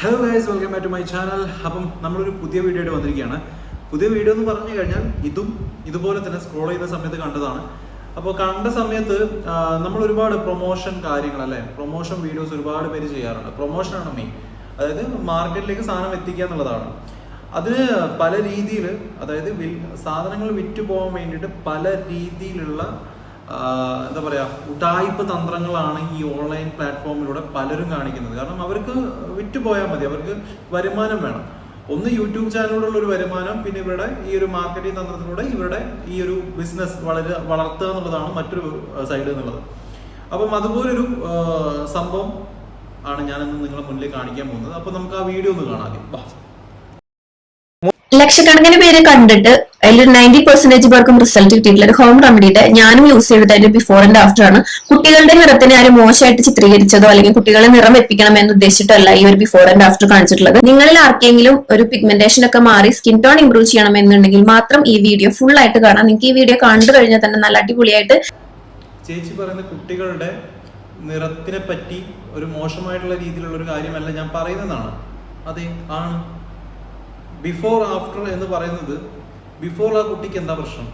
Hello guys welcome back to my channel അപ്പം നമ്മളൊരു പുതിയ വീഡിയോ ആയിട്ട് വന്നിരിക്കുകയാണ്. പുതിയ വീഡിയോ എന്ന് പറഞ്ഞു കഴിഞ്ഞാൽ ഇതും ഇതുപോലെ തന്നെ സ്ക്രോൾ ചെയ്യുന്ന സമയത്ത് കണ്ടതാണ്. അപ്പോൾ കണ്ട സമയത്ത് നമ്മൾ ഒരുപാട് പ്രൊമോഷൻ കാര്യങ്ങൾ അല്ലേ? പ്രൊമോഷൻ വീഡിയോസ് ഒരുപാട് പേര് ചെയ്യാറുണ്ട്. പ്രൊമോഷനാണ് മെയിൻ അതായത് മാർക്കറ്റിലേക്ക് സാധനം എത്തിക്കുക എന്നുള്ളതാണ്. അതിന് പല രീതിയിൽ അതായത് സാധനങ്ങൾ വിറ്റ് പോകാൻ വേണ്ടിയിട്ട് പല രീതിയിലുള്ള എന്താ പറയാ ഉടായ്പ തന്ത്രങ്ങളാണ് ഈ ഓൺലൈൻ പ്ലാറ്റ്ഫോമിലൂടെ പലരും കാണിക്കുന്നത്. കാരണം അവർക്ക് വിറ്റുപോയാൽ മതി. അവർക്ക് വരുമാനം വേണം. ഒന്ന് യൂട്യൂബ് ചാനലിലൂടെയുള്ള ഒരു വരുമാനം പിന്നെ ഇവരുടെ ഈ ഒരു മാർക്കറ്റിംഗ് തന്ത്രത്തിലൂടെ ഇവരുടെ ഈ ഒരു ബിസിനസ് വളരെ വളർത്തുക എന്നുള്ളതാണ് മറ്റൊരു സൈഡ് എന്നുള്ളത്. അപ്പം അതുപോലൊരു സംഭവം ആണ് ഞാനിന്ന് നിങ്ങളെ മുന്നിൽ കാണിക്കാൻ പോകുന്നത്. അപ്പൊ നമുക്ക് ആ വീഡിയോ ഒന്ന് കാണാം. ലക്ഷക്കണക്കിന് പേര് കണ്ടിട്ട് അതിൽ നയന്റി പെർസെന്റേജ് പേർക്കും റിസൾട്ട് കിട്ടിയിട്ടില്ല. ഒരു ഹോം റെമഡിയുടെ ഞാനും യൂസ് ചെയ്തത് അതിന്റെ ബിഫോർ ആൻഡ് ആഫ്റ്റർ ആണ്. കുട്ടികളുടെ നിറത്തിനെ ആരും മോശമായിട്ട് ചിത്രീകരിച്ചതോ അല്ലെങ്കിൽ കുട്ടികളെ നിറം വെപ്പിക്കണം എന്ന് ഉദ്ദേശിച്ചിട്ടല്ല ഈ ഒരു ബിഫോർ ആൻഡ് ആഫ്റ്റർ കാണിച്ചിട്ടുള്ളത്. നിങ്ങളിൽ ആർക്കെങ്കിലും ഒരു പിഗ്മെന്റേഷൻ ഒക്കെ മാറി സ്കിൻ ടോൺ ഇംപ്രൂവ് ചെയ്യണമെന്നുണ്ടെങ്കിൽ മാത്രം ഈ വീഡിയോ ഫുൾ ആയിട്ട് കാണാം. നിങ്ങൾക്ക് ഈ വീഡിയോ കണ്ടു കഴിഞ്ഞാൽ തന്നെ നല്ല അടിപൊളിയായിട്ട് ചേച്ചി പറയുന്ന കുട്ടികളുടെ നിറത്തിനെ പറ്റി ഒരു മോശമായിട്ടുള്ള രീതിയിലുള്ള ഒരു കാര്യമല്ല ഞാൻ പറയുന്നതാണ്. അതെ ആണ്. ബിഫോർ ആഫ്റ്റർ എന്ന് പറയുന്നത് ബിഫോർ ആ കുട്ടിക്ക് എന്താ പ്രശ്നം?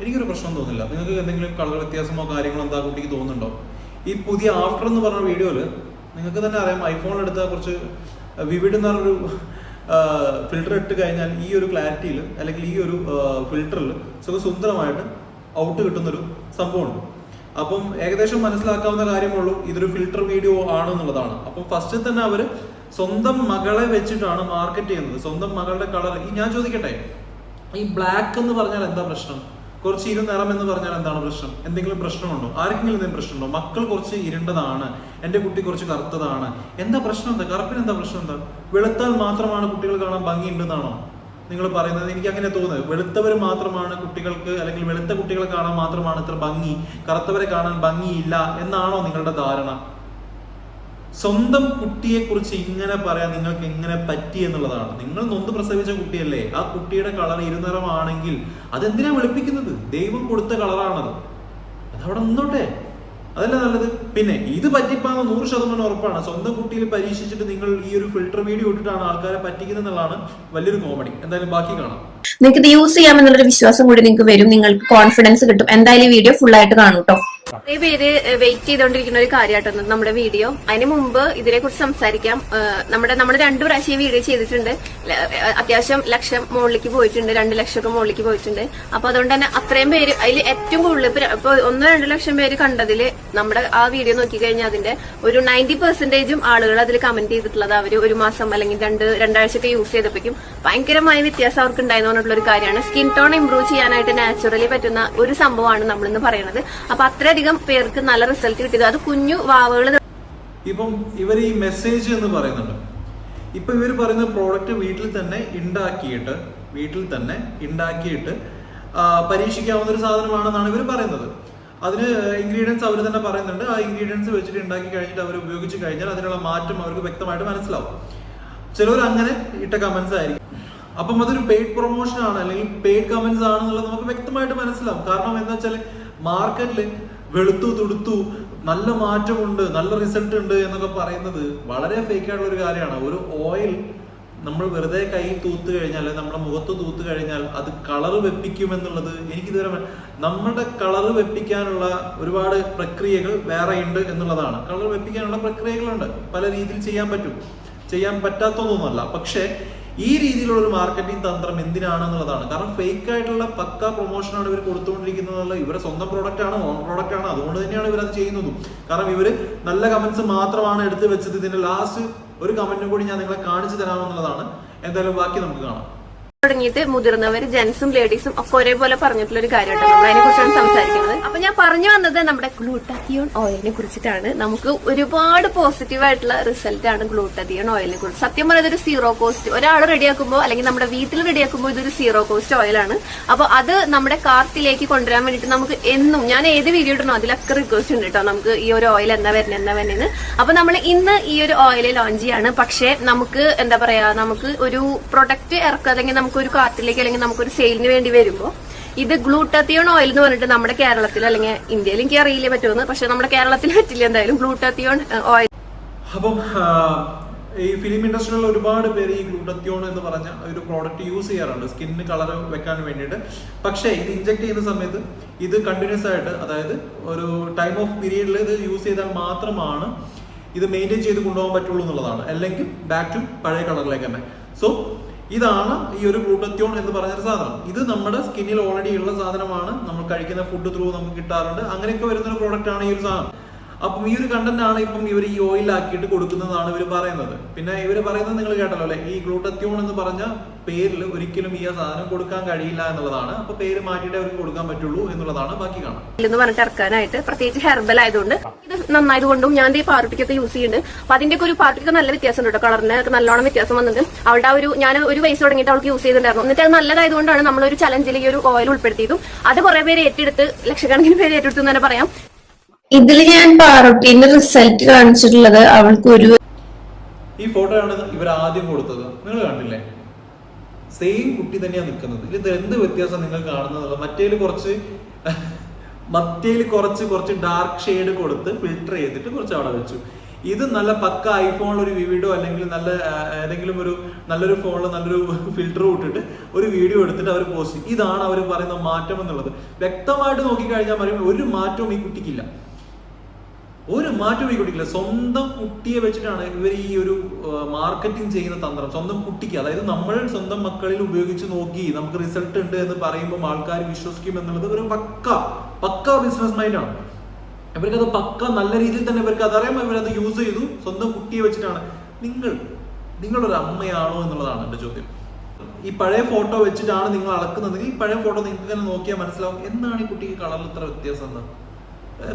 എനിക്കൊരു പ്രശ്നം തോന്നില്ല നിങ്ങൾക്ക് എന്തെങ്കിലും കളർ വ്യത്യാസമോ കാര്യങ്ങളോ എന്താ കുട്ടിക്ക് തോന്നുന്നുണ്ടോ? ഈ പുതിയ ആഫ്റ്റർ എന്ന് പറഞ്ഞ വീഡിയോയിൽ നിങ്ങൾക്ക് തന്നെ അറിയാം ഐഫോൺ എടുത്താൽ കുറച്ച് വിവിഡ് എന്ന് പറഞ്ഞൊരു ഫിൽറ്റർ ഇട്ട് കഴിഞ്ഞാൽ ഈ ഒരു ക്ലാരിറ്റിയിൽ അല്ലെങ്കിൽ ഈ ഒരു ഫിൽറ്ററിൽ സുഖ സുന്ദരമായിട്ട് ഔട്ട് കിട്ടുന്നൊരു സംഭവമുണ്ട്. അപ്പം ഏകദേശം മനസ്സിലാക്കാവുന്ന കാര്യമുള്ളൂ ഇതൊരു ഫിൽറ്റർ വീഡിയോ ആണ് എന്നുള്ളതാണ്. അപ്പം ഫസ്റ്റ് തന്നെ അവർ സ്വന്തം മകളെ വെച്ചിട്ടാണ് മാർക്കറ്റ് ചെയ്യുന്നത്. സ്വന്തം മകളുടെ കളർ ഈ ഞാൻ ചോദിക്കട്ടെ ഈ ബ്ലാക്ക് എന്ന് പറഞ്ഞാൽ എന്താ പ്രശ്നം? കുറച്ച് ഇരു നിറം എന്ന് പറഞ്ഞാൽ എന്താണ് പ്രശ്നം? എന്തെങ്കിലും പ്രശ്നമുണ്ടോ? ആർക്കെങ്കിലും എന്തെങ്കിലും പ്രശ്നമുണ്ടോ? മക്കൾ കുറച്ച് ഇരുണ്ടതാണ്. എന്റെ കുട്ടി കുറച്ച് കറുത്തതാണ്. എന്താ പ്രശ്നം എന്താ? കറുപ്പിന് എന്താ പ്രശ്നം എന്താ? വെളുത്താൽ മാത്രമാണ് കുട്ടികൾ കാണാൻ ഭംഗിയുണ്ടെന്നാണോ? നിങ്ങൾ പറയുന്നത് എനിക്ക് അങ്ങനെ തോന്നുന്നത്. വെളുത്തവർ മാത്രമാണ് കുട്ടികൾക്ക് അല്ലെങ്കിൽ വെളുത്ത കുട്ടികളെ കാണാൻ മാത്രമാണ് ഇത്ര ഭംഗി. കറുത്തവരെ കാണാൻ ഭംഗിയില്ല എന്നാണോ നിങ്ങളുടെ ധാരണ? സ്വന്തം കുട്ടിയെ കുറിച്ച് ഇങ്ങനെ പറയാൻ നിങ്ങൾക്ക് എങ്ങനെ പറ്റി എന്നുള്ളതാണ്. നിങ്ങൾ നൊന്ത് പ്രസവിച്ച കുട്ടിയല്ലേ? ആ കുട്ടിയുടെ കളർ ഇരുനിറമാണെങ്കിൽ അതെന്തിനാ വെളുപ്പിക്കുന്നത്? ദൈവം കൊടുത്ത കളറാണത്. അതവിടെ നിന്നോട്ടെ. അതല്ല നല്ലത്? പിന്നെ ഇത് പറ്റിപ്പാന്ന് നൂറ് ശതമാനം ഉറപ്പാണ്. സ്വന്തം കുട്ടിയിൽ പരീക്ഷിച്ചിട്ട് നിങ്ങൾ ഈ ഒരു ഫിൽട്ടർ വീഡിയോ ഇട്ടിട്ടാണ് ആൾക്കാരെ പറ്റിക്കുന്നത് എന്നുള്ളതാണ് വലിയൊരു കോമഡി എന്തായാലും ബാക്കി കാണാം. നിങ്ങൾക്ക് ഇത് യൂസ് ചെയ്യാമെന്നുള്ളൊരു വിശ്വാസം കൂടി നിങ്ങൾക്ക് വരും. നിങ്ങൾക്ക് കോൺഫിഡൻസ് കിട്ടും. എന്തായാലും ഈ വീഡിയോ ഫുൾ ആയിട്ട് കാണൂ കേട്ടോ കുറെ പേര് വെയിറ്റ് ചെയ്തുകൊണ്ടിരിക്കുന്ന ഒരു കാര്യമായിട്ടുണ്ട് നമ്മുടെ വീഡിയോ. അതിന് മുമ്പ് ഇതിനെ കുറിച്ച് സംസാരിക്കാം നമ്മുടെ നമ്മൾ രണ്ടു പ്രാവശ്യം വീഡിയോ ചെയ്തിട്ടുണ്ട്. അത്യാവശ്യം ലക്ഷം മുകളിലേക്ക് പോയിട്ടുണ്ട്. രണ്ട് ലക്ഷമൊക്കെ മുകളിലേക്ക് പോയിട്ടുണ്ട്. അപ്പൊ അതുകൊണ്ട് തന്നെ അത്രയും പേര് അതിൽ ഏറ്റവും കൂടുതൽ ഇപ്പൊ ഒന്നോ രണ്ടു ലക്ഷം പേര് കണ്ടതിൽ നമ്മുടെ ആ വീഡിയോ നോക്കി നോക്കിക്കഴിഞ്ഞാൽ അതിന്റെ ഒരു നയന്റി പെർസെന്റേജും ആളുകൾ അതിൽ കമന്റ് ചെയ്തിട്ടുള്ളത് അവർ ഒരു മാസം അല്ലെങ്കിൽ രണ്ട് രണ്ടാഴ്ചയൊക്കെ യൂസ് ചെയ്തപ്പോഴേക്കും ഭയങ്കരമായ വ്യത്യാസം അവർക്ക് ഉണ്ടായെന്നുള്ള ഒരു കാര്യമാണ്. സ്കിൻ ടോൺ ഇംപ്രൂവ് ചെയ്യാനായിട്ട് നാച്ചുറലി പറ്റുന്ന ഒരു സംഭവമാണ് നമ്മളിന്ന് പറയുന്നത് അപ്പൊ അത്രയധികം പേർക്ക് നല്ല റിസൾട്ട് കിട്ടിയത്. അത് കുഞ്ഞു വാവകൾ ഇപ്പം ഇവർ ഈ മെസ്സേജ് എന്ന് പറയുന്നുണ്ട്. ഇപ്പൊ ഇവർ പറയുന്ന പ്രോഡക്റ്റ് വീട്ടിൽ തന്നെ ഉണ്ടാക്കിയിട്ട് വീട്ടിൽ തന്നെ ഉണ്ടാക്കിയിട്ട് പരീക്ഷിക്കാവുന്ന ഒരു സാധനമാണെന്നാണ് ഇവർ പറയുന്നത്. അതിന് ഇൻഗ്രീഡിയൻസ് അവർ തന്നെ പറയുന്നുണ്ട്. ആ ഇൻഗ്രീഡിയൻസ് വെച്ചിട്ട് ഉണ്ടാക്കി കഴിഞ്ഞിട്ട് അവർ ഉപയോഗിച്ച് കഴിഞ്ഞാൽ അതിനുള്ള മാറ്റം അവർക്ക് വ്യക്തമായിട്ട് മനസ്സിലാവും. ചിലവർ അങ്ങനെ ഇട്ട കമന്റ്സ് ആയിരിക്കും. അപ്പം അതൊരു പെയ്ഡ് പ്രൊമോഷൻ ആണ്. അല്ലെങ്കിൽ പെയ്ഡ് കമന്റ്സ് ആണെന്നുള്ളത് നമുക്ക് വ്യക്തമായിട്ട് മനസ്സിലാവും. കാരണം എന്താ വെച്ചാൽ മാർക്കറ്റിൽ വെളുത്തു തുടുത്തു നല്ല മാറ്റമുണ്ട് നല്ല റിസൾട്ട് ഉണ്ട് എന്നൊക്കെ പറയുന്നത് വളരെ ഫേക്ക് ആയിട്ടുള്ള ഒരു കാര്യമാണ്. ഒരു ഓയിൽ നമ്മൾ വെറുതെ കൈ തൂത്ത് കഴിഞ്ഞാൽ നമ്മുടെ മുഖത്ത് തൂത്ത് കഴിഞ്ഞാൽ അത് കളർ വെപ്പിക്കും എന്നുള്ളത് എനിക്കിതുവരെ നമ്മുടെ കളർ വെപ്പിക്കാനുള്ള ഒരുപാട് പ്രക്രിയകൾ വേറെ ഉണ്ട് എന്നുള്ളതാണ്. കളർ വെപ്പിക്കാനുള്ള പ്രക്രിയകളുണ്ട്. പല രീതിയിൽ ചെയ്യാൻ പറ്റും. ചെയ്യാൻ പറ്റാത്തതൊന്നുമല്ല. പക്ഷേ ഈ രീതിയിലുള്ള ഒരു മാർക്കറ്റിംഗ് തന്ത്രം എന്തിനാണെന്നുള്ളതാണ്. കാരണം ഫേക്ക് ആയിട്ടുള്ള പക്ക പ്രൊമോഷനാണ് ഇവർ കൊടുത്തുകൊണ്ടിരിക്കുന്നത് ഇവരുടെ സ്വന്തം പ്രോഡക്റ്റ് ആണ് ഓൺ പ്രോഡക്റ്റ് ആണ്. അതുകൊണ്ട് തന്നെയാണ് ഇവർ അത് ചെയ്യുന്നതും. കാരണം ഇവർ നല്ല കമന്റ്സ് മാത്രമാണ് എടുത്തു വെച്ചത്. ഇതിന്റെ ലാസ്റ്റ് ഒരു കമന്റും കൂടി ഞാൻ നിങ്ങളെ കാണിച്ചു തരാമെന്നുള്ളതാണ്. എന്തായാലും ബാക്കി നമുക്ക് കാണാം. തുടങ്ങിയിട്ട് മുതിർന്നവർ ജെൻസും ലേഡീസും ഒക്കെ ഒരേപോലെ പറഞ്ഞിട്ടുള്ള ഒരു കാര്യമായിട്ട് നമ്മൾ അതിനെ കുറിച്ചാണ് സംസാരിക്കുന്നത്. അപ്പൊ ഞാൻ പറഞ്ഞു വന്നത് നമ്മുടെ ഗ്ലൂട്ടാത്തിയോൺ ഓയിലിനെ കുറിച്ചിട്ടാണ്. നമുക്ക് ഒരുപാട് പോസിറ്റീവ് ആയിട്ടുള്ള റിസൾട്ട് ആണ് ഗ്ലൂട്ടാത്തിയോൺ ഓയിലിനെ കുറിച്ച്. സത്യം പറഞ്ഞത് ഒരു സീറോ കോസ്റ്റ് ഒരാൾ റെഡിയാക്കുമ്പോൾ അല്ലെങ്കിൽ നമ്മുടെ വീട്ടിൽ റെഡിയാക്കുമ്പോൾ ഇതൊരു സീറോ കോസ്റ്റ് ഓയിലാണ് അപ്പൊ അത് നമ്മുടെ കാർട്ടിലേക്ക് കൊണ്ടുവരാൻ വേണ്ടിയിട്ട് നമുക്ക് എന്നും ഞാൻ ഏത് വീഡിയോ ഇടണോ അതിലൊക്കെ റിക്വസ്റ്റ് ഉണ്ട് കേട്ടോ നമുക്ക് ഈ ഒരു ഓയിൽ എന്താ വരുന്നത് എന്താ വരുന്നത് അപ്പൊ നമ്മൾ ഇന്ന് ഈ ഒരു ഓയിൽ ലോഞ്ച് ചെയ്യാണ്. പക്ഷേ നമുക്ക് എന്താ പറയാ നമുക്ക് ഒരു പ്രൊഡക്റ്റ് ഇറക്കുക അല്ലെങ്കിൽ നമുക്ക് ഒരു കാർട്ടിലേക്ക് അല്ലെങ്കിൽ നമുക്കൊരു സെയിലിന് വേണ്ടി വരുമ്പോൾ ഇത് ഗ്ലൂട്ടത്തിയോൺ ഓയിൽ എന്ന് പറഞ്ഞിട്ട് നമ്മുടെ കേരളത്തിൽ അല്ലെങ്കിൽ ഇന്ത്യയിൽ എനിക്ക് അറിയില്ല പറ്റുമെന്ന്. പക്ഷെ നമ്മുടെ കേരളത്തിൽ പറ്റില്ല എന്തായാലും ഗ്ലൂട്ടത്തിയോൺ ഓയിൽ അപ്പം ഈ ഫിലിം ഇൻഡസ്ട്രിയിൽ ഒരുപാട് പേര് ഈ ഗ്ലൂട്ടത്തിയോൺ എന്ന് പറഞ്ഞ ഒരു പ്രോഡക്റ്റ് യൂസ് ചെയ്യാറുണ്ട്. സ്കിന്നിന് കളർ വെക്കാൻ വേണ്ടിയിട്ട്. പക്ഷേ ഇത് ഇഞ്ചെക്ട് ചെയ്യുന്ന സമയത്ത് ഇത് കണ്ടിന്യൂസ് ആയിട്ട് അതായത് ഒരു ടൈം ഓഫ് പീരീഡിൽ ഇത് യൂസ് ചെയ്താൽ മാത്രമാണ് ഇത് മെയിന്റെയിൻ ചെയ്ത് കൊണ്ടുപോകാൻ പറ്റുള്ളൂ എന്നുള്ളതാണ്. അല്ലെങ്കിൽ ബാക്ക് ടു പഴയ കളറിലേക്ക് തന്നെ. സോ ഇതാണ് ഈ ഒരു ഗ്ലൂട്ടത്യോൺ എന്ന് പറഞ്ഞൊരു സാധനം. ഇത് നമ്മുടെ സ്കിന്നിൽ ഓൾറെഡി ഉള്ള സാധനമാണ്. നമ്മൾ കഴിക്കുന്ന ഫുഡ് ത്രൂ നമുക്ക് കിട്ടാറുണ്ട്. അങ്ങനെയൊക്കെ വരുന്ന ഒരു പ്രോഡക്റ്റ് ആണ് ഈ ഒരു സാധനം. അപ്പം ഈ ഒരു കണ്ടന്റ് ആണ് ഇപ്പം ഇവർ ഈ ഓയിൽ ആക്കിയിട്ട് കൊടുക്കുന്നതാണ് ഇവർ പറയുന്നത്. പിന്നെ ഇവർ പറയുന്നത് നിങ്ങൾ കേട്ടല്ലോ അല്ലെ? ഈ ഗ്ലൂട്ടത്യോൺ എന്ന് പറഞ്ഞ പേരിൽ ഒരിക്കലും ഈ സാധനം കൊടുക്കാൻ കഴിയില്ല എന്നുള്ളതാണ്. അപ്പൊ പേര് മാറ്റിയിട്ട് അവർക്ക് കൊടുക്കാൻ പറ്റുള്ളൂ എന്നുള്ളതാണ്. ബാക്കി കാണാം. എന്ന് പറഞ്ഞിട്ട് ഇറക്കാനായിട്ട് പ്രത്യേകിച്ച് ഹെർബൽ ആയതുകൊണ്ട് ഇത് നന്നായതുകൊണ്ടും ഞാൻ ഈ പാർട്ടിക്കത്തെ യൂസ് ചെയ്യുന്നുണ്ട് അപ്പൊ അതിന്റെ ഒക്കെ ഒരു പാർട്ടിക്ക് നല്ല വ്യത്യാസം ഉണ്ട് കളറിന് നല്ലോണം വ്യത്യാസം വന്നിട്ടുണ്ട്. അവളുടെ ആ ഒരു ഞാൻ ഒരു വയസ്സ് തുടങ്ങിയിട്ട് അവൾക്ക് യൂസ് ചെയ്തിട്ടുണ്ടായിരുന്നു. എന്നിട്ട് അത് നല്ലതായതുകൊണ്ടാണ് നമ്മൾ ഒരു ചലഞ്ചിൽ ഈ ഒരു ഓയിൽ ഉൾപ്പെടുത്തിയതും. അത് കുറെ പേര് ഏറ്റെടുത്ത് ലക്ഷക്കണക്കിന് പേര് ഏറ്റെടുത്തു എന്ന് തന്നെ പറയാം. ഇതിൽ ഞാൻ പാറോട്ടീന്റെ റിസൾട്ട് കാണിച്ചിട്ടുള്ളത് അവൾക്ക് ഒരു ഈ ഫോട്ടോ ആണ് ഇവർ ആദ്യം കൊടുത്തത്. നിങ്ങൾ കണ്ടില്ലേ? സെയിം കുട്ടി തന്നെയാ നിൽക്കുന്നത് ഇത് എന്ത് വ്യത്യാസം നിങ്ങൾ കാണുന്നത് മറ്റേൽ കുറച്ച് മറ്റേൽ കുറച്ച് കുറച്ച് ഡാർക്ക് ഷെയ്ഡ് കൊടുത്ത് ഫിൽറ്റർ ചെയ്തിട്ട് കുറച്ച് അവിടെ വെച്ചു. ഇത് നല്ല പക്ക ഐഫോണിൽ ഒരു വീഡിയോ അല്ലെങ്കിൽ നല്ല ഏതെങ്കിലും ഒരു നല്ലൊരു ഫോണിൽ നല്ലൊരു ഫിൽറ്റർ ഇട്ടിട്ട് ഒരു വീഡിയോ എടുത്തിട്ട് അവർ പോസ്റ്റ് ഇതാണ് അവർ പറയുന്ന മാറ്റം എന്നുള്ളത്. വ്യക്തമായിട്ട് നോക്കിക്കഴിഞ്ഞാൽ പറയും ഒരു മാറ്റവും ഈ കുട്ടിക്കില്ല. ഒരു മാറ്റവും ഈ കുട്ടിക്കില്ല സ്വന്തം കുട്ടിയെ വെച്ചിട്ടാണ് ഇവർ ഈ ഒരു മാർക്കറ്റിംഗ് ചെയ്യുന്ന തന്ത്രം. സ്വന്തം കുട്ടിക്ക് അതായത് നമ്മൾ സ്വന്തം മക്കളിൽ ഉപയോഗിച്ച് നോക്കി നമുക്ക് റിസൾട്ട് ഉണ്ട് എന്ന് പറയുമ്പോൾ ആൾക്കാർ വിശ്വസിക്കും എന്നുള്ളത് ഒരു പക്ക പക്ക ബിസിനസ് മൈൻഡാണ് ഇവർക്കത് പക്ക നല്ല രീതിയിൽ തന്നെ ഇവർക്ക് അതറിയാം ഇവരത് യൂസ് ചെയ്തു. സ്വന്തം കുട്ടിയെ വെച്ചിട്ടാണ്. നിങ്ങൾ നിങ്ങളൊരു അമ്മയാണോ എന്നുള്ളതാണ് എന്റെ ചോദ്യം. ഈ പഴയ ഫോട്ടോ വെച്ചിട്ടാണ് നിങ്ങൾ അളക്കുന്നതെങ്കിൽ ഈ പഴയ ഫോട്ടോ നിങ്ങൾക്ക് തന്നെ നോക്കിയാൽ മനസ്സിലാവും. എന്താണ് ഈ കുട്ടിക്ക് കളറിൽ ഇത്ര വ്യത്യാസം എന്ന്?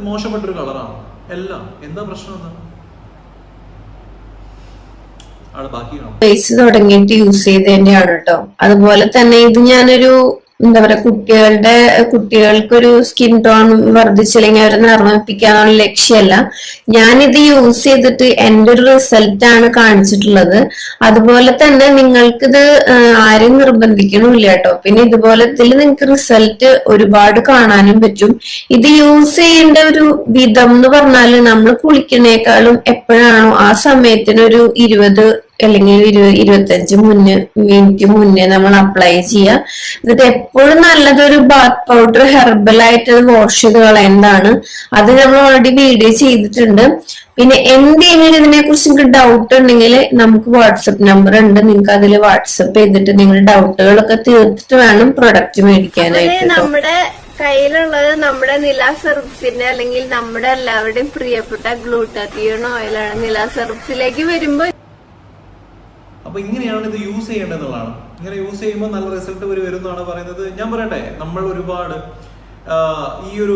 മോശപ്പെട്ടൊരു കളറാണ് എല്ലാം. എന്താ പ്രശ്നം എന്താ ബേസ് തുടങ്ങിയിട്ട് യൂസ് ചെയ്തതിന്റെയാണ് കേട്ടോ അതുപോലെ തന്നെ ഇത് ഞാനൊരു എന്താ പറയാ കുട്ടികളുടെ കുട്ടികൾക്കൊരു സ്കിൻ ടോൺ വർദ്ധിച്ചില്ലെങ്കിൽ അവരെ നിർമ്മിപ്പിക്കാനുള്ള ലക്ഷ്യമല്ല. ഞാനിത് യൂസ് ചെയ്തിട്ട് എന്റെ ഒരു ആണ് കാണിച്ചിട്ടുള്ളത്. അതുപോലെ തന്നെ നിങ്ങൾക്കിത് ആരെയും നിർബന്ധിക്കണമില്ല കേട്ടോ പിന്നെ ഇതുപോലെ ഇതിൽ നിങ്ങൾക്ക് റിസൾട്ട് ഒരുപാട് കാണാനും പറ്റും. ഇത് യൂസ് ചെയ്യേണ്ട ഒരു വിധം എന്ന് പറഞ്ഞാൽ നമ്മൾ കുളിക്കണേക്കാളും എപ്പോഴാണോ ആ സമയത്തിനൊരു ഇരുപത് അല്ലെങ്കിൽ ഇരുപത് ഇരുപത്തഞ്ച് മുന്നേ മിനിറ്റ് മുന്നേ നമ്മൾ അപ്ലൈ ചെയ്യുക എന്നിട്ട് എപ്പോഴും നല്ലതൊരു ബാത്ത് പൗഡർ ഹെർബൽ ആയിട്ട് വാഷ് ചെയ്ത് കളയുന്നതാണ് അത് നമ്മൾ ഓൾറെഡി വീഡിയോ ചെയ്തിട്ടുണ്ട്. പിന്നെ എന്തെങ്കിലും ഇതിനെ കുറിച്ച് നിങ്ങൾക്ക് ഡൗട്ട് ഉണ്ടെങ്കിൽ നമുക്ക് വാട്സപ്പ് നമ്പർ ഉണ്ട്. നിങ്ങൾക്ക് അതിൽ വാട്സപ്പ് ചെയ്തിട്ട് നിങ്ങളുടെ ഡൗട്ടുകളൊക്കെ തീർത്തിട്ട് വേണം പ്രൊഡക്റ്റ് മേടിക്കാനായിട്ട് നമ്മുടെ കയ്യിലുള്ളത് നമ്മുടെ നില സെർഫിന്റെ അല്ലെങ്കിൽ നമ്മുടെ എല്ലാവരുടെയും പ്രിയപ്പെട്ട ഗ്ലൂട്ടാത്തിയോൺ ഓയിലാണ് നില സെർഫിലേക്ക് വരുമ്പോ അപ്പൊ ഇങ്ങനെയാണ് ഇത് യൂസ് ചെയ്യേണ്ടതെന്നുള്ളതാണ്. ഇങ്ങനെ യൂസ് ചെയ്യുമ്പോൾ നല്ല റിസൾട്ട് വരും വരുന്നതാണ് പറയുന്നത്. ഞാൻ പറയട്ടെ നമ്മൾ ഒരുപാട് ഈ ഒരു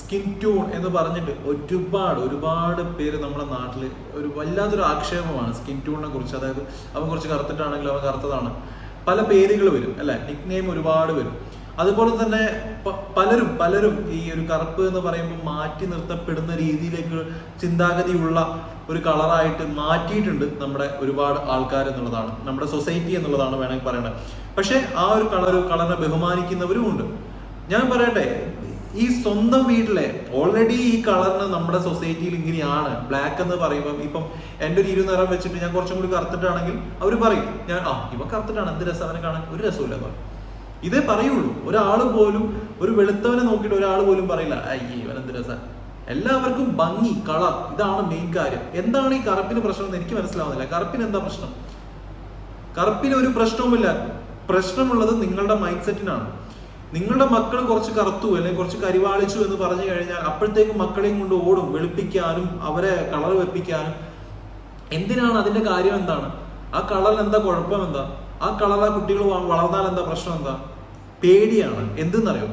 സ്കിൻ ട്യൂൺ എന്ന് പറഞ്ഞിട്ട് ഒരുപാട് ഒരുപാട് പേര് നമ്മുടെ നാട്ടിൽ ഒരു വല്ലാത്തൊരു ആക്ഷേപമാണ് സ്കിൻ ട്യൂണിനെ കുറിച്ച്. അതായത് അവൻ കുറച്ച് കറുത്തിട്ടാണെങ്കിലും അവൻ കറുത്തതാണ്. പല പേരുകൾ വരും അല്ലെ? നിക് നെയിം ഒരുപാട് വരും. അതുപോലെ തന്നെ പലരും പലരും ഈ ഒരു കറുപ്പ് എന്ന് പറയുമ്പോൾ മാറ്റി നിർത്തപ്പെടുന്ന രീതിയിലേക്ക് ചിന്താഗതിയുള്ള ഒരു കളറായിട്ട് മാറ്റിയിട്ടുണ്ട് നമ്മുടെ ഒരുപാട് ആൾക്കാർ എന്നുള്ളതാണ്. നമ്മുടെ സൊസൈറ്റി എന്നുള്ളതാണ് വേണമെങ്കിൽ പറയേണ്ടത്. പക്ഷേ ആ ഒരു കളർ കളറിനെ ബഹുമാനിക്കുന്നവരും ഉണ്ട്. ഞാൻ പറയട്ടെ ഈ സ്വന്തം വീട്ടിലെ ഓൾറെഡി ഈ കളറിന് നമ്മുടെ സൊസൈറ്റിയിൽ ഇങ്ങനെയാണ്. ബ്ലാക്ക് എന്ന് പറയുമ്പോൾ ഇപ്പം എന്റെ ഒരു ഇരുനിറം വെച്ചിട്ട് ഞാൻ കുറച്ചും കൂടി കറുത്തിട്ടാണെങ്കിൽ അവർ പറയും ഞാൻ ആ ഇവ കറുത്തിട്ടാണ് എന്ത് രസം അവനെ കാണാൻ? ഒരു രസമില്ല പറയും ഇതേ പറയുള്ളൂ. ഒരാൾ പോലും ഒരു വെളുത്തവനെ നോക്കിയിട്ട് ഒരാൾ പോലും പറയില്ല. അയ്യേ ഇവൻ എന്ത് രസം എല്ലാവർക്കും ഭംഗി കളർ ഇതാണ് മെയിൻ കാര്യം. എന്താണ് ഈ കറുപ്പിന് പ്രശ്നം എന്ന് എനിക്ക് മനസ്സിലാവുന്നില്ല. കറുപ്പിന് എന്താ പ്രശ്നം? കറുപ്പിന് ഒരു പ്രശ്നവുമില്ല. പ്രശ്നമുള്ളത് നിങ്ങളുടെ മൈൻഡ് സെറ്റിനാണ് നിങ്ങളുടെ മക്കൾ കുറച്ച് കറുത്തു അല്ലെങ്കിൽ കുറച്ച് കരിവാളിച്ചു എന്ന് പറഞ്ഞു കഴിഞ്ഞാൽ അപ്പോഴത്തേക്കും മക്കളെയും കൊണ്ട് ഓടും വെളുപ്പിക്കാനും അവരെ കളർ വെപ്പിക്കാനും. എന്തിനാണ് അതിന്റെ കാര്യം എന്താണ്? ആ കളറിൽ എന്താ കുഴപ്പം എന്താ? ആ കളവ കുട്ടികൾ വളർന്നാൽ എന്താ പ്രശ്നം എന്താ? പേടിയാണ്. എന്തെന്നറിയോ?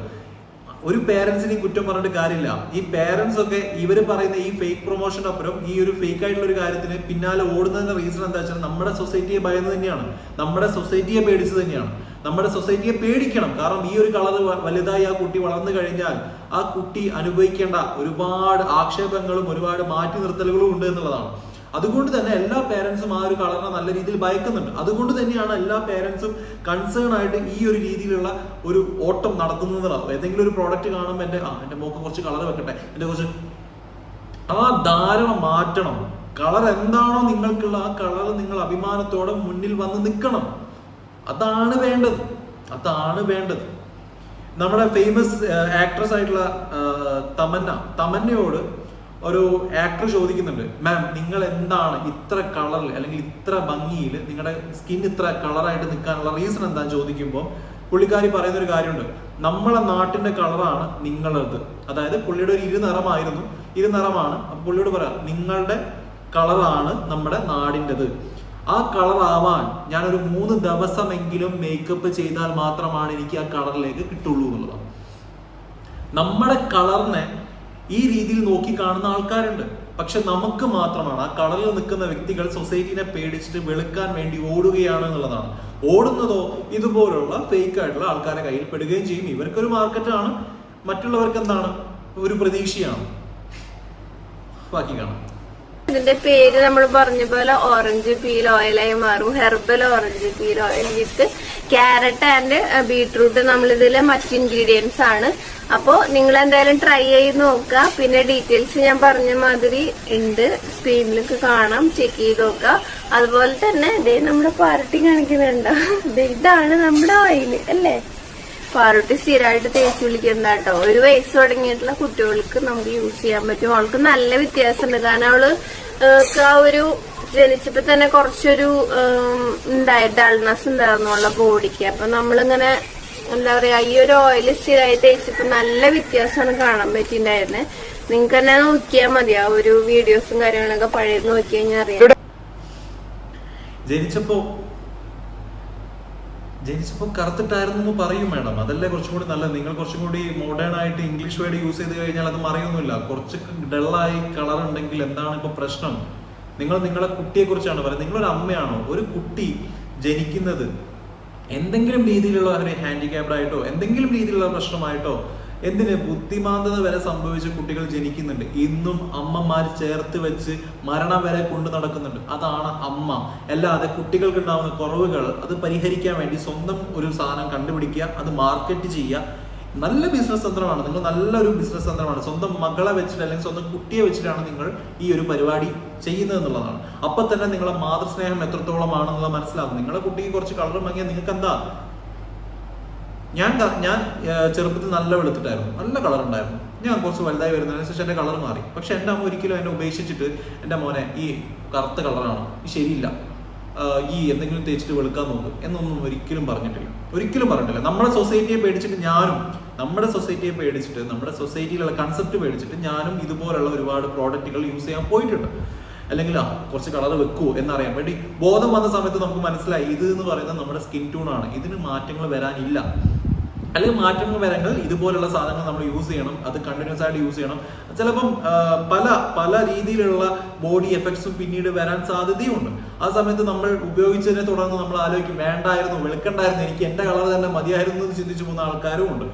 ഒരു പേരൻസിനെയും കുറ്റം പറഞ്ഞിട്ട് കാര്യമില്ല. ഈ പേരൻസ് ഒക്കെ ഇവർ പറയുന്ന ഈ ഫേക്ക് പ്രൊമോഷൻ അപ്പുറം ഈ ഒരു ഫേക്ക് ആയിട്ടുള്ള ഒരു കാര്യത്തിന് പിന്നാലെ ഓടുന്നതിന്റെ റീസൺ എന്താ വെച്ചാൽ നമ്മുടെ സൊസൈറ്റിയെ ഭയന്ന് തന്നെയാണ്. നമ്മുടെ സൊസൈറ്റിയെ പേടിച്ച് തന്നെയാണ്. നമ്മുടെ സൊസൈറ്റിയെ പേടിക്കണം. കാരണം ഈ ഒരു കളർ വലുതായി ആ കുട്ടി വളർന്നു കഴിഞ്ഞാൽ ആ കുട്ടി അനുഭവിക്കേണ്ട ഒരുപാട് ആക്ഷേപങ്ങളും ഒരുപാട് മാറ്റി നിർത്തലുകളും ഉണ്ട് എന്നുള്ളതാണ്. അതുകൊണ്ട് തന്നെ എല്ലാ പേരൻസും ആ ഒരു കളറിനെ നല്ല രീതിയിൽ ഭയക്കുന്നുണ്ട്. അതുകൊണ്ട് തന്നെയാണ് എല്ലാ പേരൻസും കൺസേൺ ആയിട്ട് ഈ ഒരു രീതിയിലുള്ള ഒരു ഓട്ടം നടത്തുന്നതാണ് ഏതെങ്കിലും ഒരു പ്രോഡക്റ്റ് കാണുമ്പോൾ എന്റെ ആ എന്റെ മോക്ക് കുറച്ച് കളർ വെക്കട്ടെ. എന്റെ കുറച്ച് ആ ധാരണ മാറ്റണം. കളർ എന്താണോ നിങ്ങൾക്കുള്ള ആ കളർ നിങ്ങൾ അഭിമാനത്തോടെ മുന്നിൽ വന്ന് നിൽക്കണം. അതാണ് വേണ്ടത്. അതാണ് വേണ്ടത്. നമ്മുടെ ഫേമസ് ആക്ട്രസ് ആയിട്ടുള്ള തമന്ന തമന്നയോട് ഒരു ആക്ടർ ചോദിക്കുന്നുണ്ട് മാം നിങ്ങൾ എന്താണ് ഇത്ര കളറിൽ അല്ലെങ്കിൽ ഇത്ര ഭംഗിയിൽ നിങ്ങളുടെ സ്കിൻ ഇത്ര കളറായിട്ട് നിൽക്കാനുള്ള റീസൺ എന്താന്ന് ചോദിക്കുമ്പോൾ പുള്ളിക്കാരി പറയുന്ന ഒരു കാര്യമുണ്ട്. നമ്മളെ നാട്ടിന്റെ കളറാണ് നിങ്ങളത്. അതായത് പുള്ളിയുടെ ഒരു ഇരുനിറമായിരുന്നു ഇരുനിറമാണ് അപ്പൊ പുള്ളിയോട് പറയാം നിങ്ങളുടെ കളറാണ് നമ്മുടെ നാടിന്റെത്. ആ കളർ ആവാൻ ഞാനൊരു മൂന്ന് ദിവസമെങ്കിലും മേക്കപ്പ് ചെയ്താൽ മാത്രമാണ് എനിക്ക് ആ കളറിലേക്ക് കിട്ടുള്ളൂ എന്നുള്ളതാണ്. നമ്മുടെ കളറിനെ ഈ രീതിയിൽ നോക്കി കാണുന്ന ആൾക്കാരുണ്ട്. പക്ഷെ നമുക്ക് മാത്രമാണ് ആ കടലിൽ നിൽക്കുന്ന വ്യക്തികൾ സൊസൈറ്റിനെ പേടിച്ചിട്ട് വെളുക്കാൻ വേണ്ടി ഓടുകയാണ് എന്നുള്ളതാണ്. ഓടുന്നതോ ഇതുപോലുള്ള ഫേക്ക് ആയിട്ടുള്ള ആൾക്കാരെ കയ്യിൽ പെടുകയും ചെയ്യും. ഇവർക്കൊരു മാർക്കറ്റാണ് മറ്റുള്ളവർക്ക് എന്താണ്? ഒരു പ്രതീക്ഷയാണ്. ബാക്കി കാണാം. ഇതിന്റെ പേര് നമ്മൾ പറഞ്ഞ പോലെ ഓറഞ്ച് പീൽ ഓയിലായി മാറും. Herbal orange peel oil with carrot and beetroot നമ്മൾ ഇതിലെ മറ്റ് ഇൻഗ്രീഡിയൻസ് ആണ്. അപ്പോ നിങ്ങൾ എന്തായാലും ട്രൈ ചെയ്ത് നോക്കുക. പിന്നെ ഡീറ്റെയിൽസ് ഞാൻ പറഞ്ഞ മാതിരി ഉണ്ട്. സ്ക്രീനിലൊക്കെ കാണാം. ചെക്ക് ചെയ്ത് നോക്കുക. അതുപോലെ തന്നെ ഇതേ നമ്മുടെ പാരട്ടി കാണിക്കുന്നുണ്ടോ. ഇതാണ് നമ്മുടെ ഓയിൽ അല്ലേ? പാറുട്ടി സ്ഥിരമായിട്ട് തേച്ച് വിളിക്കുന്ന കേട്ടോ ഒരു വയസ്സ് തുടങ്ങിയിട്ടുള്ള കുട്ടികൾക്ക് നമുക്ക് യൂസ് ചെയ്യാൻ പറ്റും. അവൾക്ക് നല്ല വ്യത്യാസമുണ്ട്. കാരണം അവൾ ആ ഒരു ജനിച്ചപ്പോ തന്നെ കുറച്ചൊരു ഉണ്ടായി ഡൾനെസ് ഉണ്ടായിരുന്നു അവളുടെ ബോഡിക്ക്. അപ്പൊ നമ്മളിങ്ങനെ എന്താ പറയാ ഈ ഒരു ഓയിൽ സ്ഥിരമായി തേച്ചപ്പോ നല്ല വ്യത്യാസമാണ് കാണാൻ പറ്റിണ്ടായിരുന്നെ നിങ്ങൾക്ക് തന്നെ നോക്കിയാൽ മതി. ആ ഒരു വീഡിയോസും കാര്യങ്ങളൊക്കെ പഴയത് നോക്കി കഴിഞ്ഞാൽ അറിയാം. ജനിച്ചപ്പോ ജനിച്ചപ്പോൾ കറുത്തിട്ടായിരുന്നു എന്ന് പറയും മേഡം. അതല്ലേ കുറച്ചും കൂടി നല്ലത്? നിങ്ങൾ കുറച്ചും കൂടി മോഡേൺ ആയിട്ട് ഇംഗ്ലീഷ് വേർഡ് യൂസ് ചെയ്ത് കഴിഞ്ഞാൽ അത് മറിയൊന്നുമില്ല. കുറച്ച് ഡള്ളായി കളർ ഉണ്ടെങ്കിൽ എന്താണ് ഇപ്പൊ പ്രശ്നം? നിങ്ങൾ നിങ്ങളെ കുട്ടിയെ കുറിച്ചാണ് പറയുന്നത്. നിങ്ങളൊരു അമ്മയാണോ? ഒരു കുട്ടി ജനിക്കുന്നത് എന്തെങ്കിലും രീതിയിലുള്ള ഒരു ഹാൻഡിക്യാപ്ഡ് ആയിട്ടോ എന്തെങ്കിലും രീതിയിലുള്ള പ്രശ്നമായിട്ടോ എന്തിന് ബുദ്ധിമാന്തത വരെ സംഭവിച്ച കുട്ടികൾ ജനിക്കുന്നുണ്ട്. ഇന്നും അമ്മമാർ ചേർത്ത് വെച്ച് മരണം വരെ കൊണ്ടു നടക്കുന്നുണ്ട്. അതാണ് അമ്മ. അല്ലാതെ കുട്ടികൾക്ക് ഉണ്ടാകുന്ന കുറവുകൾ അത് പരിഹരിക്കാൻ വേണ്ടി സ്വന്തം ഒരു സാധനം കണ്ടുപിടിക്കുക അത് മാർക്കറ്റ് ചെയ്യുക. നല്ല ബിസിനസ് തന്ത്രമാണ്. നിങ്ങൾ നല്ലൊരു ബിസിനസ് തന്ത്രമാണ്. സ്വന്തം മകളെ വെച്ചിട്ട് അല്ലെങ്കിൽ സ്വന്തം കുട്ടിയെ വെച്ചിട്ടാണ് നിങ്ങൾ ഈ ഒരു പരിപാടി ചെയ്യുന്നത് എന്നുള്ളതാണ്. അപ്പൊ തന്നെ നിങ്ങളെ മാതൃസ്നേഹം എത്രത്തോളമാണെന്നുള്ളത് മനസ്സിലാകും. നിങ്ങളുടെ കുട്ടിക്ക് കുറച്ച് കളർ മങ്ങിയാൽ നിങ്ങൾക്ക് എന്താ ഞാൻ ഞാൻ ചെറുപ്പത്തിൽ നല്ല വെളുത്തിട്ടായിരുന്നു. നല്ല കളർ ഉണ്ടായിരുന്നു ഞാൻ കുറച്ച് വലുതായി വരുന്നതിന് ശേഷം എന്റെ കളർ മാറി. പക്ഷെ എന്റെ അമ്മ ഒരിക്കലും എന്നെ ഉപേക്ഷിച്ചിട്ട് എന്റെ മോനെ ഈ കറുത്ത കളറാണ്. ഈ ശരിയില്ല. ഈ എന്തെങ്കിലും തേച്ചിട്ട് വെളുക്കാൻ നോക്ക് എന്നൊന്നും ഒരിക്കലും പറഞ്ഞിട്ടില്ല. ഒരിക്കലും പറഞ്ഞിട്ടില്ല. നമ്മുടെ സൊസൈറ്റിയെ പേടിച്ചിട്ട് ഞാനും നമ്മുടെ സൊസൈറ്റിയെ പേടിച്ചിട്ട് നമ്മുടെ സൊസൈറ്റിയിലുള്ള കൺസെപ്റ്റ് പേടിച്ചിട്ട് ഞാനും ഇതുപോലുള്ള ഒരുപാട് പ്രോഡക്റ്റുകൾ യൂസ് ചെയ്യാൻ പോയിട്ടുണ്ട്. അല്ലെങ്കിൽ ആ കുറച്ച് കളർ വെക്കൂ എന്നറിയാൻ വേണ്ടി ബോധം വന്ന സമയത്ത് നമുക്ക് മനസ്സിലായി ഇത് എന്ന് പറയുന്നത് നമ്മുടെ സ്കിൻ ടൂൺ ആണ്. ഇതിന് മാറ്റങ്ങൾ വരാനില്ല. അല്ലെങ്കിൽ മാറ്റങ്ങൾ വരങ്ങൾ ഇതുപോലുള്ള സാധനങ്ങൾ നമ്മൾ യൂസ് ചെയ്യണം. അത് കണ്ടിന്യൂസ് ആയിട്ട് യൂസ് ചെയ്യണം. ചിലപ്പം പല പല രീതിയിലുള്ള ബോഡി എഫക്ട്സും പിന്നീട് വരാൻ സാധ്യതയുണ്ട്. ആ സമയത്ത് നമ്മൾ ഉപയോഗിച്ചതിനെ തുടർന്ന് നമ്മൾ ആലോചിക്കും വേണ്ടായിരുന്നു വെളുക്കണ്ടായിരുന്നു എനിക്ക് എന്റെ കളർ തന്നെ മതിയായിരുന്നു എന്ന് ചിന്തിച്ചു പോകുന്ന ആൾക്കാരും ഉണ്ട്.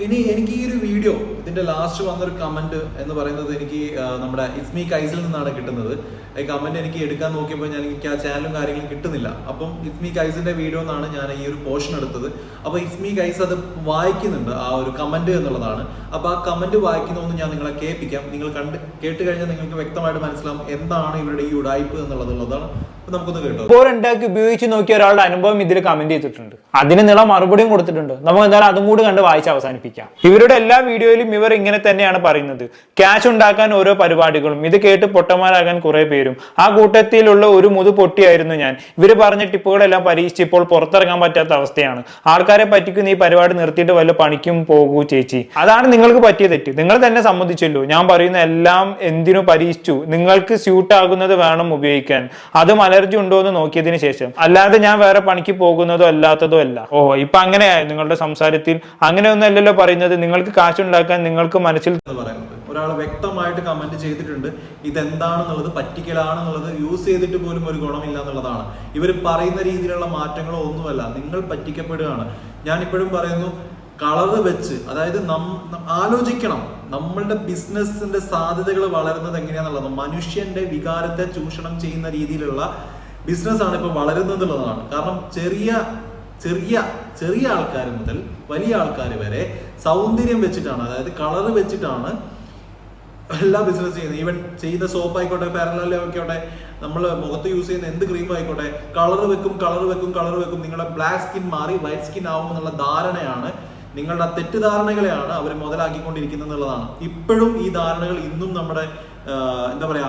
ഇനി എനിക്ക് ഈ ഒരു വീഡിയോ ഇതിന്റെ ലാസ്റ്റ് വന്നൊരു കമന്റ് എന്ന് പറയുന്നത് എനിക്ക് നമ്മുടെ ഇസ്മി കൈസിൽ നിന്നാണ് കിട്ടുന്നത്. ഈ കമന്റ് എനിക്ക് എടുക്കാൻ നോക്കിയപ്പോൾ ഞാൻ എനിക്ക് ആ ചാനലും കാര്യങ്ങളും കിട്ടുന്നില്ല. അപ്പം ഇസ്മി കൈസിന്റെ വീഡിയോ എന്നാണ് ഞാൻ ഈ ഒരു പോർഷൻ എടുത്തത്. അപ്പൊ ഇസ്മി കൈസ് അത് വായിക്കുന്നുണ്ട് ആ ഒരു കമന്റ് എന്നുള്ളതാണ്. അപ്പൊ ആ കമന്റ് വായിക്കുന്നതൊന്ന് ഞാൻ നിങ്ങളെ കേൾപ്പിക്കാം. നിങ്ങൾ കണ്ട് കേട്ട് കഴിഞ്ഞാൽ നിങ്ങൾക്ക് വ്യക്തമായിട്ട് മനസ്സിലാവും എന്താണ് ഇവരുടെ ഈ ഉടായ്പ് എന്നുള്ളതുള്ളതാണ്. അപ്പൊ നമുക്കൊന്ന് കേട്ടോ ഉണ്ടാക്കി ഉപയോഗിച്ച് നോക്കിയ ഒരാളുടെ അനുഭവം ഇതിൽ കമന്റ് ചെയ്തിട്ടുണ്ട്. അതിന് നിള മറുപടിയും കൊടുത്തിട്ടുണ്ട്. നമുക്ക് എന്തായാലും അതും കൂടി കണ്ട് വായിച്ച് അവസാനിപ്പിക്കാം ഇവരുടെ എല്ലാ വീഡിയോയിലും ഇവർ ഇങ്ങനെ തന്നെയാണ് പറയുന്നത്. ക്യാഷ് ഉണ്ടാക്കാൻ ഓരോ പരിപാടികളും. ഇത് കേട്ട് പൊട്ടന്മാരാകാൻ കുറെ പേരും. ആ കൂട്ടത്തിലുള്ള ഒരു മുതു പൊട്ടിയായിരുന്നു ഞാൻ. ഇവർ പറഞ്ഞ ടിപ്പുകളെല്ലാം പരീക്ഷിച്ച് ഇപ്പോൾ പുറത്തിറങ്ങാൻ പറ്റാത്ത അവസ്ഥയാണ്. ആൾക്കാരെ പറ്റിക്കുന്ന ഈ പരിപാടി നിർത്തിയിട്ട് വല്ല പണിക്കും പോകൂ ചേച്ചി. അതാണ് നിങ്ങൾക്ക് പറ്റിയ തെറ്റ്. നിങ്ങൾ തന്നെ സമ്മതിച്ചല്ലോ. ഞാൻ പറയുന്ന എല്ലാം എന്തിനു പരീക്ഷിച്ചു? നിങ്ങൾക്ക് സ്യൂട്ട് ആകുന്നത് വേണം ഉപയോഗിക്കാൻ. അതും അലർജി ഉണ്ടോ എന്ന് നോക്കിയതിന് ശേഷം. അല്ലാതെ ഞാൻ വേറെ പണിക്ക് പോകുന്നതോ അല്ലാത്തതോ അല്ല. ഓ ഇപ്പൊ അങ്ങനെയായി നിങ്ങളുടെ സംസാരത്തിൽ അങ്ങനെയൊന്നും അല്ലല്ലോ പറയുന്നത് നിങ്ങൾക്ക് കാശുണ്ടാക്കാൻ നിങ്ങൾക്ക് മനസ്സിൽ പറയുന്നത്. ഒരാൾ വ്യക്തമായിട്ട് കമന്റ് ചെയ്തിട്ടുണ്ട് ഇതെന്താണെന്നുള്ളത് പറ്റിക്കലാണെന്നുള്ളത് യൂസ് ചെയ്തിട്ട് പോലും ഒരു ഗുണമില്ല എന്നുള്ളതാണ്. ഇവർ പറയുന്ന രീതിയിലുള്ള മാറ്റങ്ങളോ ഒന്നുമല്ല. നിങ്ങൾ പറ്റിക്കപ്പെടുകയാണ്. ഞാൻ ഇപ്പോഴും പറയുന്നു കളറ് വെച്ച് അതായത് നം ആലോചിക്കണം. നമ്മളുടെ ബിസിനസ്സിന്റെ സാധ്യതകൾ വളരുന്നത് എങ്ങനെയാണെന്നുള്ളത് മനുഷ്യന്റെ വികാരത്തെ ചൂഷണം ചെയ്യുന്ന രീതിയിലുള്ള ബിസിനസ് ആണ് ഇപ്പൊ വളരുന്നത് എന്നുള്ളതാണ് കാരണം ചെറിയ ചെറിയ ചെറിയ ആൾക്കാർ മുതൽ വലിയ ആൾക്കാർ വരെ സൗന്ദര്യം വെച്ചിട്ടാണ് അതായത് കളർ വെച്ചിട്ടാണ് എല്ലാ ബിസിനസ് ചെയ്യുന്നത്. ഈവൻ ചെയ്യുന്ന സോപ്പ് ആയിക്കോട്ടെ പാരലോ ആയിക്കോട്ടെ നമ്മൾ മുഖത്ത് യൂസ് ചെയ്യുന്ന എന്ത് ക്രീം ആയിക്കോട്ടെ കളർ വെക്കും കളർ വെക്കും കളർ വെക്കും നിങ്ങളുടെ ബ്ലാക്ക് സ്കിൻ മാറി വൈറ്റ് സ്കിൻ ആവും എന്നുള്ള ധാരണയാണ് നിങ്ങളുടെ തെറ്റിദ്ധാരണകളെയാണ് അവർ മുതലാക്കിക്കൊണ്ടിരിക്കുന്നത് എന്നുള്ളതാണ്. ഇപ്പോഴും ഈ ധാരണകൾ ഇന്നും നമ്മുടെ എന്താ പറയാ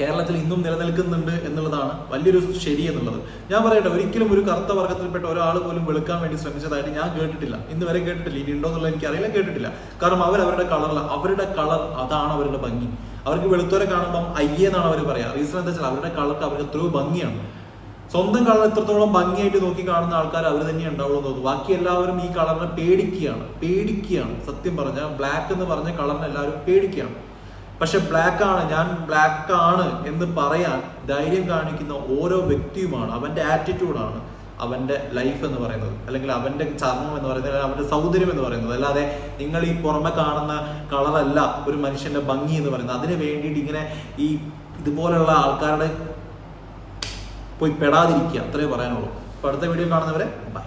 കേരളത്തിൽ ഇന്നും നിലനിൽക്കുന്നുണ്ട് എന്നുള്ളതാണ് വലിയൊരു ശരി എന്നുള്ളത്. ഞാൻ പറയട്ടെ ഒരിക്കലും ഒരു കറുത്ത വർഗത്തിൽപ്പെട്ട ഒരാൾ പോലും വെളുക്കാൻ വേണ്ടി ശ്രമിച്ചതായിട്ട് ഞാൻ കേട്ടിട്ടില്ല. ഇന്ന് വരെ കേട്ടിട്ടില്ല. ഇനി ഉണ്ടോ എന്നുള്ളത് എനിക്കറിയില്ല കേട്ടിട്ടില്ല. കാരണം അവർ അവരുടെ കളറില്ല അവരുടെ കളർ അതാണ് അവരുടെ ഭംഗി. അവർക്ക് വെളുത്തവരെ കാണുമ്പം അയ്യേ എന്നാണ് അവർ പറയാ. റീസൺ എന്താ വെച്ചാൽ അവരുടെ കളർക്ക് അവർക്ക് എത്രയോ ഭംഗിയാണ്. സ്വന്തം കളർ എത്രത്തോളം ഭംഗിയായിട്ട് നോക്കി കാണുന്ന ആൾക്കാർ അവർ തന്നെ ഉണ്ടാവുള്ളൂ തോന്നും ബാക്കി എല്ലാവരും ഈ കളറിനെ പേടിക്കുകയാണ്. പേടിക്കുകയാണ്. സത്യം പറഞ്ഞാൽ ബ്ലാക്ക് എന്ന് പറഞ്ഞ കളറിനെ എല്ലാവരും പേടിക്കുകയാണ്. പക്ഷെ ബ്ലാക്ക് ആണ് ഞാൻ ബ്ലാക്ക് ആണ് എന്ന് പറയാൻ ധൈര്യം കാണിക്കുന്ന ഓരോ വ്യക്തിയുമാണ്. അവന്റെ ആറ്റിറ്റ്യൂഡാണ് അവന്റെ ലൈഫ് എന്ന് പറയുന്നത്. അല്ലെങ്കിൽ അവന്റെ ചർമ്മം എന്ന് പറയുന്നത് അല്ലെങ്കിൽ അവന്റെ സൗന്ദര്യം എന്ന് പറയുന്നത്. അല്ലാതെ നിങ്ങൾ ഈ പുറമെ കാണുന്ന കളറല്ല ഒരു മനുഷ്യന്റെ ഭംഗി എന്ന് പറയുന്നത്. അതിന് വേണ്ടിയിട്ട് ഇങ്ങനെ ഈ ഇതുപോലുള്ള ആൾക്കാരുടെ പോയി പെടാതിരിക്കുക. അത്രേ പറയാനുള്ളൂ. അപ്പൊ അടുത്ത വീഡിയോ കാണുന്നവരെ ബൈ